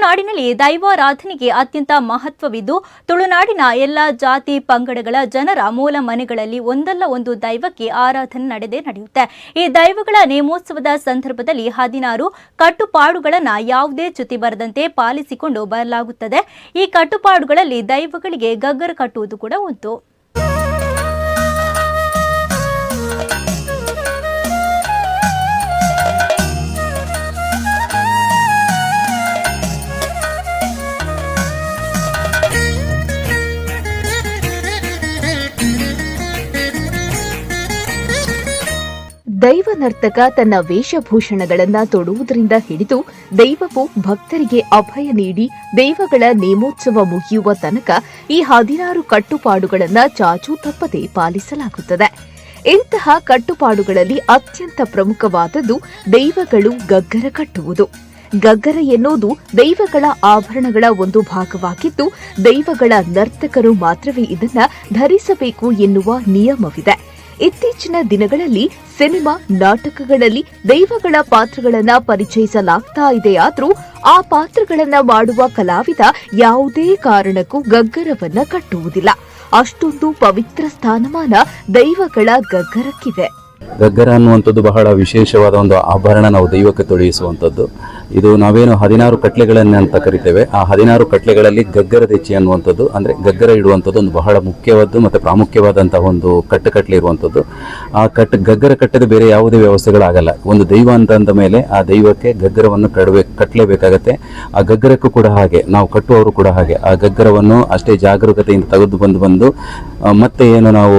ತುಳುನಾಡಿನಲ್ಲಿ ದೈವಾರಾಧನೆಗೆ ಅತ್ಯಂತ ಮಹತ್ವವಿದ್ದು, ತುಳುನಾಡಿನ ಎಲ್ಲ ಜಾತಿ ಪಂಗಡಗಳ ಜನರ ಮೂಲ ಮನೆಗಳಲ್ಲಿ ಒಂದಲ್ಲ ಒಂದು ದೈವಕ್ಕೆ ಆರಾಧನೆ ನಡೆದೇ ನಡೆಯುತ್ತೆ. ಈ ದೈವಗಳ ನೇಮೋತ್ಸವದ ಸಂದರ್ಭದಲ್ಲಿ ಹದಿನಾರು ಕಟ್ಟುಪಾಡುಗಳನ್ನು ಯಾವುದೇ ಚ್ಯುತಿ ಬರದಂತೆ ಪಾಲಿಸಿಕೊಂಡು ಬರಲಾಗುತ್ತದೆ. ಈ ಕಟ್ಟುಪಾಡುಗಳಲ್ಲಿ ದೈವಗಳಿಗೆ ಗಗ್ಗರ ಕಟ್ಟುವುದು ಕೂಡ ಒಂದು ದೈವ ನರ್ತಕ ತನ್ನ ವೇಷಭೂಷಣಗಳನ್ನ ತೊಡುವುದರಿಂದ ಹಿಡಿದು ದೈವವು ಭಕ್ತರಿಗೆ ಅಭಯ ನೀಡಿ ದೈವಗಳ ನೇಮೋತ್ಸವ ಮುಗಿಯುವ ತನಕ ಈ ಹದಿನಾರು ಕಟ್ಟುಪಾಡುಗಳನ್ನ ಚಾಚೂ ತಪ್ಪದೆ ಪಾಲಿಸಲಾಗುತ್ತದೆ. ಇಂತಹ ಕಟ್ಟುಪಾಡುಗಳಲ್ಲಿ ಅತ್ಯಂತ ಪ್ರಮುಖವಾದದ್ದು ದೈವಗಳು ಗಗ್ಗರ ಕಟ್ಟುವುದು. ಗಗ್ಗರ ಎನ್ನುವುದು ದೈವಗಳ ಆಭರಣಗಳ ಒಂದು ಭಾಗವಾಗಿದ್ದು, ದೈವಗಳ ನರ್ತಕರು ಮಾತ್ರವೇ ಇದನ್ನ ಧರಿಸಬೇಕು ಎನ್ನುವ ನಿಯಮವಿದೆ. ಇತ್ತೀಚಿನ ದಿನಗಳಲ್ಲಿ ಸಿನಿಮಾ ನಾಟಕಗಳಲ್ಲಿ ದೈವಗಳ ಪಾತ್ರಗಳನ್ನ ಪರಿಚಯಿಸಲಾಗ್ತಾ ಇದೆ. ಇದೆಯಾದ್ರೂ ಆ ಪಾತ್ರಗಳನ್ನ ಮಾಡುವ ಕಲಾವಿದ ಯಾವುದೇ ಕಾರಣಕ್ಕೂ ಗಗ್ಗರವನ್ನ ಕಟ್ಟುವುದಿಲ್ಲ. ಅಷ್ಟೊಂದು ಪವಿತ್ರ ಸ್ಥಾನಮಾನ ದೈವಗಳ ಗಗ್ಗರಕ್ಕಿದೆ. ಗಗ್ಗರ ಅನ್ನುವಂಥದ್ದು ಬಹಳ ವಿಶೇಷವಾದ ಒಂದು ಆಭರಣ ನಾವು ದೈವಕ್ಕೆ ತೊಡಗಿಸುವಂಥದ್ದು. ಇದು ನಾವೇನು ಹದಿನಾರು ಕಟ್ಲೆಗಳನ್ನ ಅಂತ ಕರಿತೇವೆ. ಆ ಹದಿನಾರು ಕಟ್ಲೆಗಳಲ್ಲಿ ಗಗ್ಗರ ದೆಚ್ಚಿ ಅನ್ನುವಂಥದ್ದು, ಅಂದರೆ ಗಗ್ಗರ ಇಡುವಂಥದ್ದು ಒಂದು ಬಹಳ ಮುಖ್ಯವಾದ್ದು ಮತ್ತು ಪ್ರಾಮುಖ್ಯವಾದಂತಹ ಒಂದು ಕಟ್ಟು ಕಟ್ಲೆ ಇರುವಂಥದ್ದು. ಆ ಕಟ್, ಗಗ್ಗರ ಕಟ್ಟದ ಬೇರೆ ಯಾವುದೇ ವ್ಯವಸ್ಥೆಗಳಾಗಲ್ಲ. ಒಂದು ದೈವ ಅಂತ ಅಂದ ಮೇಲೆ ಆ ದೈವಕ್ಕೆ ಗಗ್ಗರವನ್ನು ಕಡಬೇಕು ಕಟ್ಟಲೇಬೇಕಾಗತ್ತೆ ಆ ಗಗ್ಗರಕ್ಕೂ ಕೂಡ ಹಾಗೆ, ನಾವು ಕಟ್ಟುವವರು ಕೂಡ ಹಾಗೆ. ಆ ಗಗ್ಗರವನ್ನು ಅಷ್ಟೇ ಜಾಗರೂಕತೆಯಿಂದ ತೆಗೆದು ಬಂದು ಬಂದು ಮತ್ತೆ ಏನು ನಾವು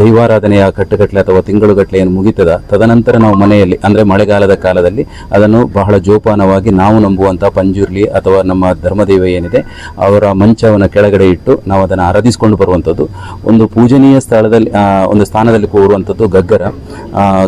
ದೈವಾರಾಧನೆಯ ಕಟ್ಟುಗಟ್ಟಲೆ ಅಥವಾ ತಿಂಗಳುಗಟ್ಟಲೆ ಏನು ಮುಗಿತದ, ತದನಂತರ ನಾವು ಮನೆಯಲ್ಲಿ, ಅಂದರೆ ಮಳೆಗಾಲದ ಕಾಲದಲ್ಲಿ ಅದನ್ನು ಬಹಳ ಜೋಪಾನವಾಗಿ ನಾವು ನಂಬುವಂಥ ಪಂಜುರ್ಲಿ ಅಥವಾ ನಮ್ಮ ಧರ್ಮದೇವ ಏನಿದೆ, ಅವರ ಮಂಚವನ್ನು ಕೆಳಗಡೆ ಇಟ್ಟು ನಾವು ಅದನ್ನು ಆರಾಧಿಸಿಕೊಂಡು ಬರುವಂಥದ್ದು ಒಂದು ಪೂಜನೀಯ ಸ್ಥಳದಲ್ಲಿ ಒಂದು ಸ್ಥಾನದಲ್ಲಿ ಕೂರುವಂಥದ್ದು ಗಗ್ಗರ.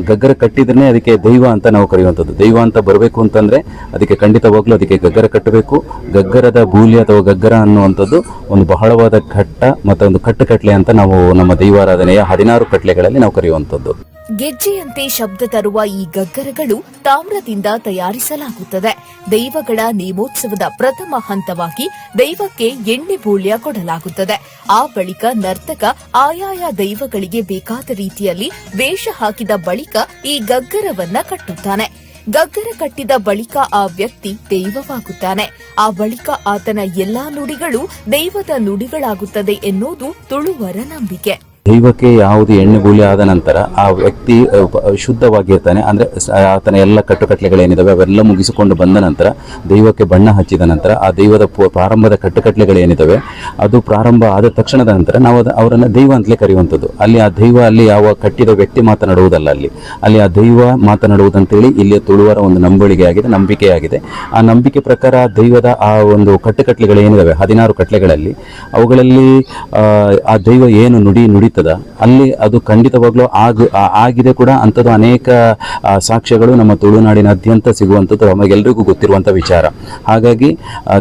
ಗಗ್ಗರ ಕಟ್ಟಿದ್ರೆ ಅದಕ್ಕೆ ದೈವ ಅಂತ ನಾವು ಕರೆಯುವಂಥದ್ದು ದೈವ ಅಂತ ಬರಬೇಕು ಅಂತಂದರೆ ಅದಕ್ಕೆ ಖಂಡಿತವಾಗ್ಲೂ ಅದಕ್ಕೆ ಗಗ್ಗರ ಕಟ್ಟಬೇಕು. ಗಗ್ಗರದ ಬೂಲಿ ಅಥವಾ ಗಗ್ಗರ ಅನ್ನುವಂಥದ್ದು ಒಂದು ಬಹಳವಾದ ಘಟ್ಟ ಮತ್ತು ಒಂದು ಕಟ್ಟುಕಟ್ಲೆ ಅಂತ ನಾವು ನಮ್ಮ ದೈವಾರಾಧನೆಯ ಹದಿನಾರು ಕಟ್ಲೆಗಳಲ್ಲಿ ನಾವು ಕರೆಯುವಂಥದ್ದು ಗೆಜ್ಜೆಯಂತೆ ಶಬ್ದ ತರುವ ಈ ಗಗ್ಗರಗಳು ತಾಮ್ರದಿಂದ ತಯಾರಿಸಲಾಗುತ್ತದೆ. ದೈವಗಳ ನೇಮೋತ್ಸವದ ಪ್ರಥಮ ಹಂತವಾಗಿ ದೈವಕ್ಕೆ ಎಣ್ಣೆ ಬೂಳ್ಯ ಕೊಡಲಾಗುತ್ತದೆ. ಆ ಬಳಿಕ ನರ್ತಕ ಆಯಾಯ ದೈವಗಳಿಗೆ ಬೇಕಾದ ರೀತಿಯಲ್ಲಿ ವೇಷ ಹಾಕಿದ ಬಳಿಕ ಈ ಗಗ್ಗರವನ್ನ ಕಟ್ಟುತ್ತಾನೆ. ಗಗ್ಗರ ಕಟ್ಟಿದ ಬಳಿಕ ಆ ವ್ಯಕ್ತಿ ದೈವವಾಗುತ್ತಾನೆ. ಆ ಬಳಿಕ ಆತನ ಎಲ್ಲಾ ನುಡಿಗಳು ದೈವದ ನುಡಿಗಳಾಗುತ್ತದೆ ಎನ್ನುವುದು ತುಳುವರ ನಂಬಿಕೆ. ದೈವಕ್ಕೆ ಯಾವುದು ಎಣ್ಣೆ ಗುಳಿ ಆದ ನಂತರ ಆ ವ್ಯಕ್ತಿ ಶುದ್ಧವಾಗಿರ್ತಾನೆ. ಅಂದರೆ ಆತನ ಎಲ್ಲ ಕಟ್ಟುಕಟ್ಲೆಗಳೇನಿದ್ದಾವೆ ಅವೆಲ್ಲ ಮುಗಿಸಿಕೊಂಡು ಬಂದ ನಂತರ ದೈವಕ್ಕೆ ಬಣ್ಣ ಹಚ್ಚಿದ ನಂತರ ಆ ದೈವದ ಪ್ರಾರಂಭದ ಕಟ್ಟುಕಟ್ಲೆಗಳೇನಿದ್ದಾವೆ ಅದು ಪ್ರಾರಂಭ ಆದ ತಕ್ಷಣದ ನಂತರ ನಾವು ಅದು ಅವರನ್ನು ದೈವ ಅಂತಲೇ ಕರೆಯುವಂಥದ್ದು. ಅಲ್ಲಿ ಆ ದೈವ ಅಲ್ಲಿ ಯಾವ ಕಟ್ಟಿದ ವ್ಯಕ್ತಿ ಮಾತನಾಡುವುದಲ್ಲ ಅಲ್ಲಿ. ಅಲ್ಲಿ ಆ ದೈವ ಮಾತನಾಡುವುದಂತೇಳಿ ಇಲ್ಲಿ ತುಳುವರ ಒಂದು ನಂಬಳಿಗೆ ಆಗಿದೆ ನಂಬಿಕೆಯಾಗಿದೆ ಆ ನಂಬಿಕೆ ಪ್ರಕಾರ ದೈವದ ಆ ಒಂದು ಕಟ್ಟುಕಟ್ಲೆಗಳೇನಿದ್ದಾವೆ ಹದಿನಾರು ಕಟ್ಲೆಗಳಲ್ಲಿ ಅವುಗಳಲ್ಲಿ ಆ, ದೈವ ಏನು ನುಡಿ ಅಲ್ಲಿ ಅದು ಖಂಡಿತವಾಗ್ಲೂ ಆಗ ಆಗಿದೆ ಕೂಡ ಅಂಥದ್ದು ಅನೇಕ ಸಾಕ್ಷ್ಯಗಳು ನಮ್ಮ ತುಳುನಾಡಿನಾದ್ಯಂತ ಸಿಗುವಂಥದ್ದು ನಮಗೆಲ್ಲರಿಗೂ ಗೊತ್ತಿರುವಂಥ ವಿಚಾರ. ಹಾಗಾಗಿ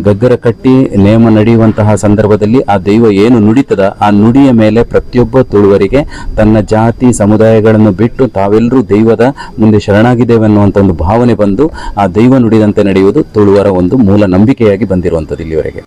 ಗಗ್ಗರ ಕಟ್ಟಿ ನೇಮ ನಡೆಯುವಂತಹ ಸಂದರ್ಭದಲ್ಲಿ ಆ ದೈವ ಏನು ನುಡಿತದ, ಆ ನುಡಿಯ ಮೇಲೆ ಪ್ರತಿಯೊಬ್ಬ ತುಳುವರಿಗೆ ತನ್ನ ಜಾತಿ, ಸಮುದಾಯಗಳನ್ನು ಬಿಟ್ಟು ತಾವೆಲ್ಲರೂ ದೈವದ ಮುಂದೆ ಶರಣಾಗಿದ್ದೇವೆ ಅನ್ನುವಂಥ ಒಂದು ಭಾವನೆ ಬಂದು ಆ ದೈವ ನುಡಿದಂತೆ ನಡೆಯುವುದು ತುಳುವರ ಒಂದು ಮೂಲ ನಂಬಿಕೆಯಾಗಿ ಬಂದಿರುವಂಥದ್ದು ಇಲ್ಲಿವರೆಗೆ.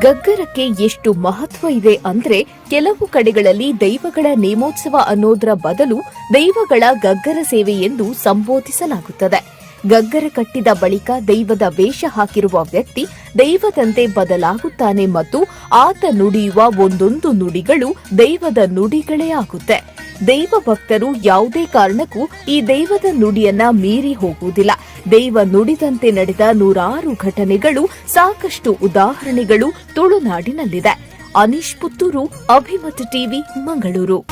ಗಗ್ಗರಕ್ಕೆ ಎಷ್ಟು ಮಹತ್ವ ಇದೆ ಅಂದ್ರೆ ಕೆಲವು ಕಡೆಗಳಲ್ಲಿ ದೈವಗಳ ನೇಮೋತ್ಸವ ಅನ್ನೋದರ ಬದಲು ದೈವಗಳ ಗಗ್ಗರ ಸೇವೆ ಎಂದು ಸಂಬೋಧಿಸಲಾಗುತ್ತದೆ. ಗಗ್ಗರ ಕಟ್ಟಿದ ಬಳಿಕ ದೈವದ ವೇಷ ಹಾಕಿರುವ ವ್ಯಕ್ತಿ ದೈವದಂತೆ ಬದಲಾಗುತ್ತಾನೆ ಮತ್ತು ಆತ ನುಡಿಯುವ ಒಂದೊಂದು ನುಡಿಗಳು ದೈವದ ನುಡಿಗಳೇ ಆಗುತ್ತೆ. ದೈವ ಭಕ್ತರು ಯಾವುದೇ ಕಾರಣಕ್ಕೂ ಈ ದೈವದ ನುಡಿಯನ್ನ ಮೀರಿ ಹೋಗುವುದಿಲ್ಲ. ದೈವ ನುಡಿದಂತೆ ನಡೆದ ನೂರಾರು ಘಟನೆಗಳು ಸಾಕಷ್ಟು ಉದಾಹರಣೆಗಳು ತುಳುನಾಡಿನಲ್ಲಿದೆ. ಅನೀಶ್ ಪುತ್ತೂರು, ಅಭಿಮತ ಟಿವಿ, ಮಂಗಳೂರು.